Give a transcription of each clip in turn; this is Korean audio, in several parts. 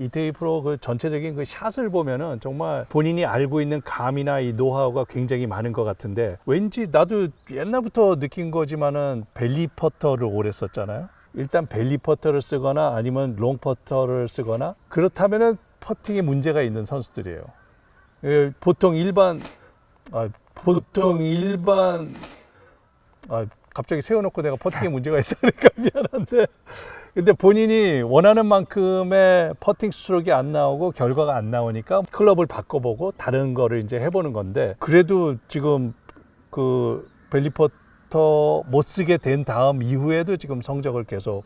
이태희 프로 그 전체적인 그 샷을 보면은 정말 본인이 알고 있는 감이나 이 노하우가 굉장히 많은 것 같은데 왠지 나도 옛날부터 느낀 거지만은 벨리 퍼터를 오래 썼잖아요. 일단 벨리 퍼터를 쓰거나 아니면 롱 퍼터를 쓰거나 그렇다면은 퍼팅에 문제가 있는 선수들이에요. 예, 보통 일반 아, 보통 일반 아, 갑자기 세워놓고 내가 퍼팅에 문제가 있다니까 미안한데 근데 본인이 원하는 만큼의 퍼팅 스트로크가 안 나오고 결과가 안 나오니까 클럽을 바꿔보고 다른 거를 이제 해보는 건데 그래도 지금 그 벨리퍼터 못 쓰게 된 다음 이후에도 지금 성적을 계속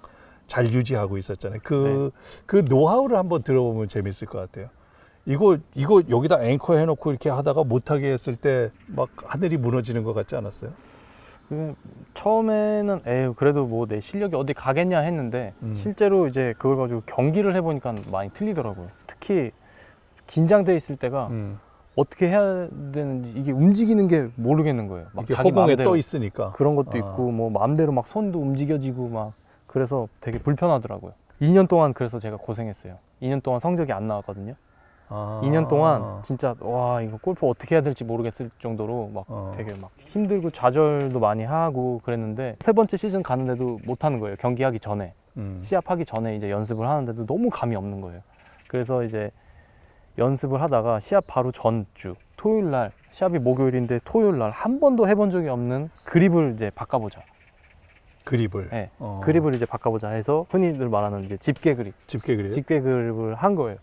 잘 유지하고 있었잖아요. 그, 그 노하우를 한번 들어보면 재밌을 것 같아요. 이거, 이거 여기다 앵커 해놓고 이렇게 하다가 못하게 했을 때 막 하늘이 무너지는 것 같지 않았어요? 그 처음에는 에휴 그래도 뭐 내 실력이 어디 가겠냐 했는데 음. 실제로 이제 그걸 가지고 경기를 해보니까 많이 틀리더라고요. 특히 긴장돼 있을 때가 음. 어떻게 해야 되는지 이게 움직이는 게 모르겠는 거예요. 막 이게 자기 허공에 마음대로 떠 있으니까. 그런 것도 아. 있고 뭐 마음대로 막 손도 움직여지고 막 그래서 되게 불편하더라고요. 2년 동안 그래서 제가 고생했어요. 2년 동안 성적이 안 나왔거든요. 아. 2년 동안 진짜 와 이거 골프 어떻게 해야 될지 모르겠을 정도로 막 어. 되게 막 힘들고 좌절도 많이 하고 그랬는데 세 번째 시즌 가는데도 못 하는 거예요. 경기하기 전에 음. 시합하기 전에 이제 연습을 하는데도 너무 감이 없는 거예요. 그래서 이제 연습을 하다가 시합 바로 전주 토요일 날 시합이 목요일인데 토요일 날 한 번도 해본 적이 없는 그립을 이제 바꿔보자. 그립을. 네. 어. 그립을 이제 바꿔보자 해서 흔히들 말하는 이제 집게 그립, 집게 그립. 집게 그립을 한 거예요.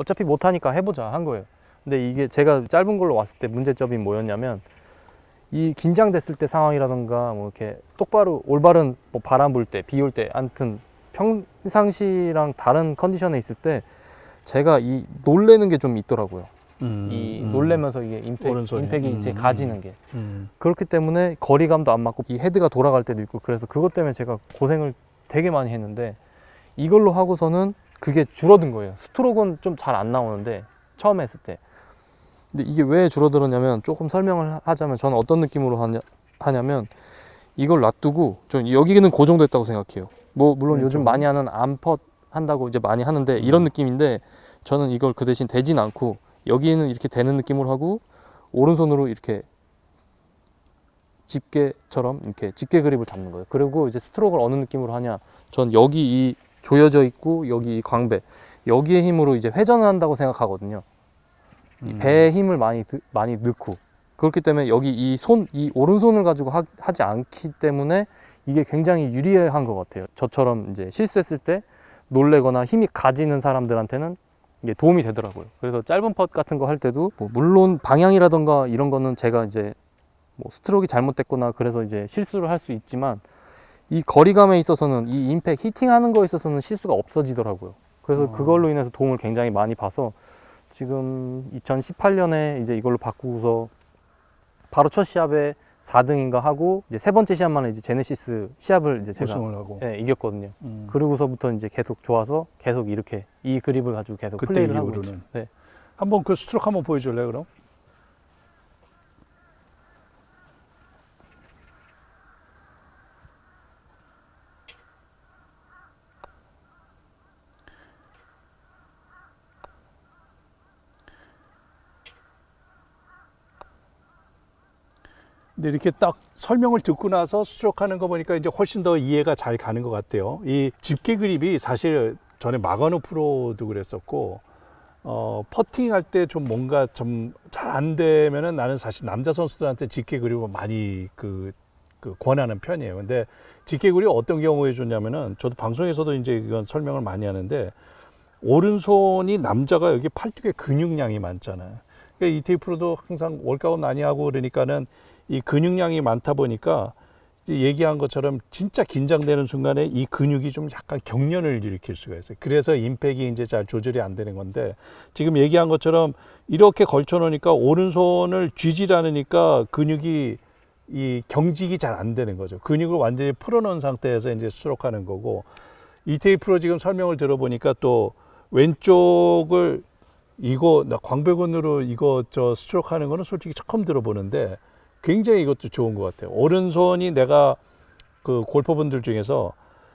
어차피 못 하니까 해보자 한 거예요. 근데 이게 제가 짧은 걸로 왔을 때 문제점이 뭐였냐면 이 긴장됐을 때 상황이라던가 뭐 이렇게 똑바로 올바른 뭐 바람 불 때, 비 올 때, 아무튼 평상시랑 다른 컨디션에 있을 때 제가 이 놀래는 게 좀 있더라고요. 음, 이 음. 놀래면서 이게 임팩. 임팩이 이제 음, 가지는 게 음. 그렇기 때문에 거리감도 안 맞고 이 헤드가 돌아갈 때도 있고 그래서 그것 때문에 제가 고생을 되게 많이 했는데 이걸로 하고서는 그게 줄어든 거예요. 스트로크는 좀 잘 안 나오는데 처음 했을 때. 근데 이게 왜 줄어들었냐면 조금 설명을 하- 하자면 저는 어떤 느낌으로 하냐, 하냐면 이걸 놔두고 좀 여기는 고정됐다고 생각해요. 뭐 물론 네, 요즘 좀. 많이 하는 암펫 한다고 이제 많이 하는데 이런 느낌인데 저는 이걸 그 대신 대진 않고 여기는 이렇게 되는 느낌으로 하고 오른손으로 이렇게 집게처럼 이렇게 집게 그립을 잡는 거예요. 그리고 이제 스트로크를 어느 느낌으로 하냐? 전 여기 이 조여져 있고 여기 이 광배 여기에 힘으로 이제 회전을 한다고 생각하거든요. 이 음. 배에 힘을 많이 드- 많이 넣고 그렇기 때문에 여기 이 손 이 오른손을 가지고 하, 하지 않기 때문에 이게 굉장히 유리한 것 같아요. 저처럼 이제 실수했을 때 놀래거나 힘이 가지는 사람들한테는 이게 도움이 되더라고요. 그래서 짧은 펫 같은 거 할 때도 뭐 물론 방향이라던가 이런 거는 제가 이제 뭐 스트로크가 잘못됐거나 그래서 이제 실수를 할 수 있지만 이 거리감에 있어서는 이 임팩 히팅하는 거에 있어서는 실수가 없어지더라고요. 그래서 어. 그걸로 인해서 도움을 굉장히 많이 봐서 지금 2018년에 이제 이걸로 바꾸고서 바로 첫 시합에 4등인가 하고 이제 세 번째 시합만에 이제 제네시스 시합을 이제 제가 우승을 하고. 예, 이겼거든요. 음. 그러고서부터 이제 계속 좋아서 계속 이렇게 이 그립을 가지고 계속 플레이를 하고 있죠. 네. 한번 그 스트로크 한번 보여줄래 그럼? 근데 이렇게 딱 설명을 듣고 나서 스트로크 하는 거 보니까 이제 훨씬 더 이해가 잘 가는 것 같아요. 이 집게 그립이 사실 전에 마가노 프로도 그랬었고, 어, 퍼팅 할 때 좀 뭔가 좀 잘 안 되면은 나는 사실 남자 선수들한테 집게 그립을 많이 그, 그 권하는 편이에요. 근데 집게 그립 어떤 경우에 좋냐면은 저도 방송에서도 이제 이건 설명을 많이 하는데 오른손이 남자가 여기 팔뚝에 근육량이 많잖아요. 그러니까 이태희 프로도 항상 월가웃 많이 하고 그러니까는 이 근육량이 많다 보니까 얘기한 것처럼 진짜 긴장되는 순간에 이 근육이 좀 약간 경련을 일으킬 수가 있어요. 그래서 임팩이 이제 잘 조절이 안 되는 건데 지금 얘기한 것처럼 이렇게 걸쳐 놓으니까 오른손을 쥐질 않으니까 근육이 이 경직이 잘 안 되는 거죠. 근육을 완전히 풀어놓은 상태에서 이제 수록하는 거고 이태희 프로 지금 설명을 들어보니까 또 왼쪽을 이거 나 광배근으로 이거 저 스트로크 하는 거는 솔직히 처음 들어보는데 굉장히 이것도 좋은 것 같아요. 오른손이 내가 그 골퍼분들 중에서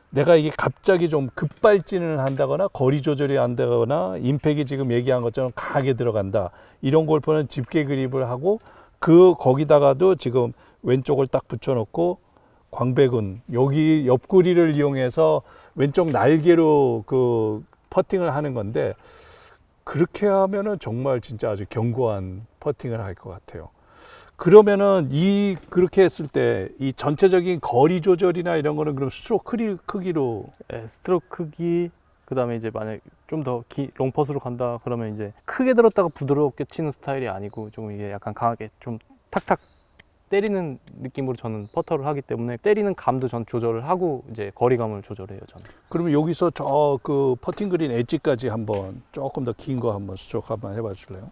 내가 이게 갑자기 좀 급발진을 한다거나 거리 조절이 한다거나 임팩이 지금 얘기한 것처럼 강하게 들어간다 이런 골프는 집게 그립을 하고 그 거기다가도 지금 왼쪽을 딱 붙여놓고 광배근 여기 옆구리를 이용해서 왼쪽 날개로 그 퍼팅을 하는 건데 그렇게 하면은 정말 진짜 아주 견고한 퍼팅을 할 것 같아요. 그러면은 이 그렇게 했을 때 이 전체적인 거리 조절이나 이런 거는 그럼 스트로크 크기, 크기로 예, 스트로크 크기 그다음에 이제 만약 좀 더 롱퍼스로 간다 그러면 이제 크게 들었다가 부드럽게 치는 스타일이 아니고 좀 이게 약간 강하게 좀 탁탁 때리는 느낌으로 저는 퍼터를 하기 때문에 때리는 감도 전 조절을 하고 이제 거리감을 조절해요 저는. 그러면 여기서 저 그 퍼팅 그린 엣지까지 한번 조금 더 긴 거 한번 스트로크 한번 해봐 줄래요?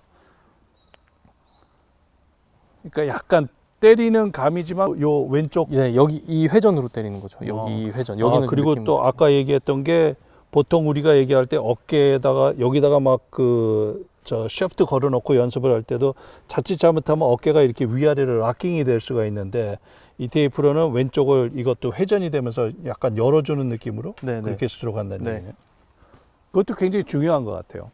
그러니까 약간 때리는 감이지만 요 왼쪽 예, 여기 이 회전으로 때리는 거죠. 여기 아. 이 회전. 아, 여기는 그리고 느낌 또 그렇죠. 아까 얘기했던 게 보통 우리가 얘기할 때 어깨에다가 여기다가 막 그저 샤프트 걸어놓고 연습을 할 때도 자칫 잘못하면 어깨가 이렇게 위아래로 락킹이 될 수가 있는데 이 테이프로는 왼쪽을 이것도 회전이 되면서 약간 열어주는 느낌으로 네, 네. 그렇게 스트로크 한다는 네. 얘기예요. 그것도 굉장히 중요한 것 같아요. 그러니까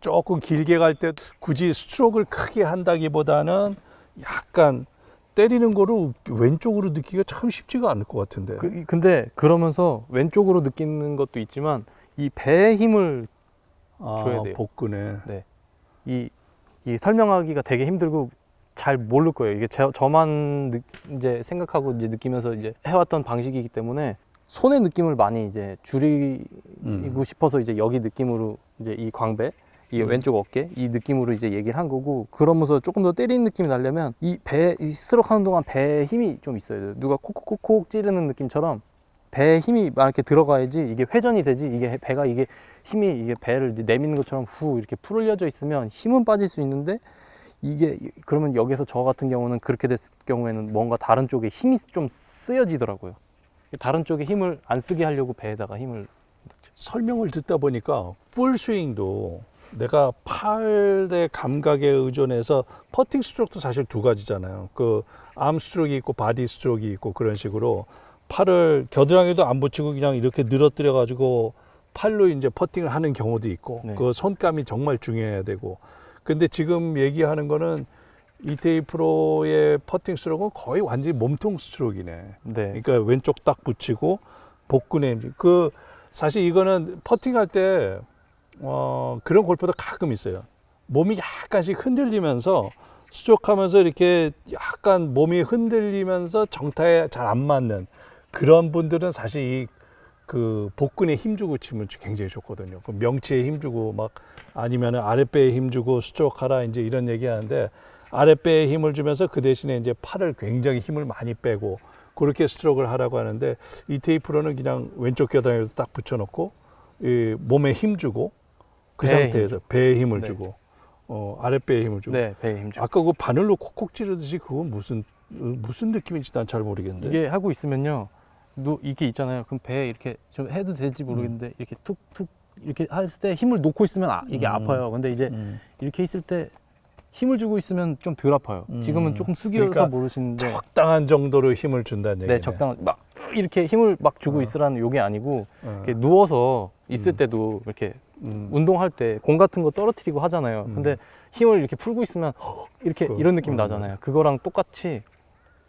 조금 길게 갈 때 굳이 스트로크를 크게 한다기보다는 약간 때리는 거를 왼쪽으로 느끼기가 참 쉽지가 않을 것 같은데. 그, 근데 그러면서 왼쪽으로 느끼는 것도 있지만 이 배의 힘을 아, 줘야 돼요. 복근에. 이, 이 설명하기가 되게 힘들고 잘 모를 거예요. 이게 저, 저만 느, 이제 생각하고 이제 느끼면서 이제 해왔던 방식이기 때문에 손의 느낌을 많이 이제 줄이고 음. 싶어서 이제 여기 느낌으로 이제 이 광배, 이 음. 왼쪽 어깨 이 느낌으로 이제 얘기를 한 거고 그러면서 조금 더 때리는 느낌이 나려면 이 배, 이 스트로크 하는 동안 배에 힘이 좀 있어야 돼요. 누가 콕콕콕콕 찌르는 느낌처럼 배에 힘이 막 이렇게 들어가야지 이게 회전이 되지 이게 배가 이게 힘이 이게 배를 내미는 것처럼 후 이렇게 풀려져 있으면 힘은 빠질 수 있는데 이게 그러면 여기서 저 같은 경우는 그렇게 됐을 경우에는 뭔가 다른 쪽에 힘이 좀 쓰여지더라고요. 다른 쪽에 힘을 안 쓰게 하려고 배에다가 힘을 설명을 듣다 보니까 풀 스윙도 내가 팔의 감각에 의존해서 퍼팅 스트로크도 사실 두 가지잖아요. 그 암 스트로크 있고 바디 스트로크 있고 그런 식으로 팔을 겨드랑이도 안 붙이고 그냥 이렇게 늘어뜨려 가지고 팔로 이제 퍼팅을 하는 경우도 있고 네. 그 손감이 정말 중요해야 되고 근데 지금 얘기하는 거는 이태희 프로의 퍼팅 스트로크는 거의 완전히 몸통 스트로크이네. 네. 그러니까 왼쪽 딱 붙이고 복근에 힘- 그 사실 이거는 퍼팅할 때 어, 그런 골퍼도 가끔 있어요. 몸이 약간씩 흔들리면서 수족하면서 이렇게 약간 몸이 흔들리면서 정타에 잘 안 맞는 그런 분들은 사실 이 그 복근에 힘주고 치면 굉장히 좋거든요. 그 명치에 힘주고 막 아니면 아랫배에 힘주고 수족하라 이제 이런 얘기하는데 아랫배에 힘을 주면서 그 대신에 이제 팔을 굉장히 힘을 많이 빼고 그렇게 스트로크를 하라고 하는데 이 테이프로는 그냥 왼쪽 겨드랑이로 딱 붙여놓고 이 몸에 힘 주고 그 배에 상태에서 배에 힘을 네. 주고 어, 아랫배에 힘을 주고 네, 배에 힘 주. 아까 그 바늘로 콕콕 찌르듯이 그건 무슨 어, 무슨 느낌인지 난 잘 모르겠는데 이게 하고 있으면요. 누 이게 있잖아요. 그럼 배에 이렇게 좀 해도 될지 모르겠는데 이렇게 툭툭 이렇게 할 때 힘을 놓고 있으면 아, 이게 음. 아파요. 근데 이제 음. 이렇게 있을 때 힘을 주고 있으면 좀 덜 아파요. 음. 지금은 조금 숙여서 그러니까 모르시는데 적당한 정도로 힘을 준다는 얘기네. 네, 적당한 막 이렇게 힘을 막 주고 어. 있으라는 요게 아니고 어. 이렇게 누워서 있을 음. 때도 이렇게 음. 운동할 때 공 같은 거 떨어뜨리고 하잖아요. 음. 근데 힘을 이렇게 풀고 있으면 이렇게 그, 이런 느낌 이 어, 나잖아요. 그거랑 똑같이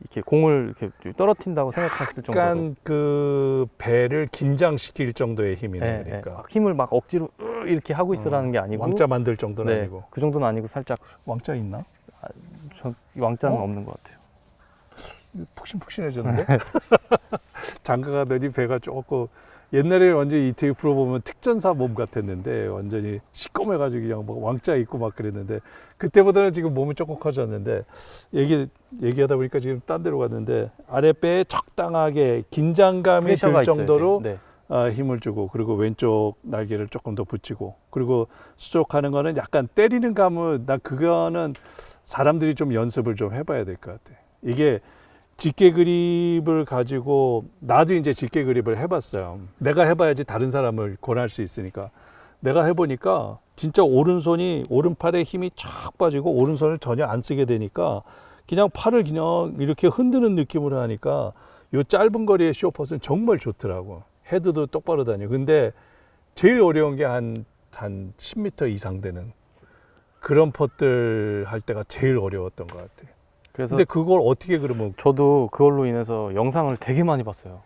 이렇게 공을 이렇게 떨어뜨린다고 생각했을 정도로 약간 그 배를 긴장시킬 정도의 힘이네 네, 네. 그러니까 막 힘을 막 억지로 으 이렇게 하고 있으라는 게 아니고 왕자 만들 정도는 네, 아니고 그 정도는 아니고 살짝 왕자 있나? 전 왕자는 어? 없는 것 같아요. 푹신푹신해졌는데 장가가더니 배가 조금 옛날에 완전 히 이태희 프로 보면 특전사 몸 같았는데 완전히 시꺼매가지고 그냥 막 왕자 입고 막 그랬는데 그때보다는 지금 몸이 조금 커졌는데 얘기 얘기하다 보니까 지금 딴 데로 갔는데 아랫배에 적당하게 긴장감이 들 정도로. 네. 아, 힘을 주고 그리고 왼쪽 날개를 조금 더 붙이고 그리고 수족하는 거는 약간 때리는 감은 나 그거는 사람들이 좀 연습을 좀 해봐야 될 것 같아. 이게 직계 그립을 가지고 나도 이제 직계 그립을 해봤어요. 내가 해봐야지 다른 사람을 권할 수 있으니까 내가 해보니까 진짜 오른손이 오른팔에 힘이 쫙 빠지고 오른손을 전혀 안 쓰게 되니까 그냥 팔을 그냥 이렇게 흔드는 느낌으로 하니까 요 짧은 거리의 쇼퍼스는 정말 좋더라고. 헤드도 똑바로 다녀. 근데 제일 어려운 게 한 한 10m 이상 되는 그런 퍼들 할 때가 제일 어려웠던 것 같아. 그래서 근데 그걸 어떻게 그러면 저도 그걸로 인해서 영상을 되게 많이 봤어요.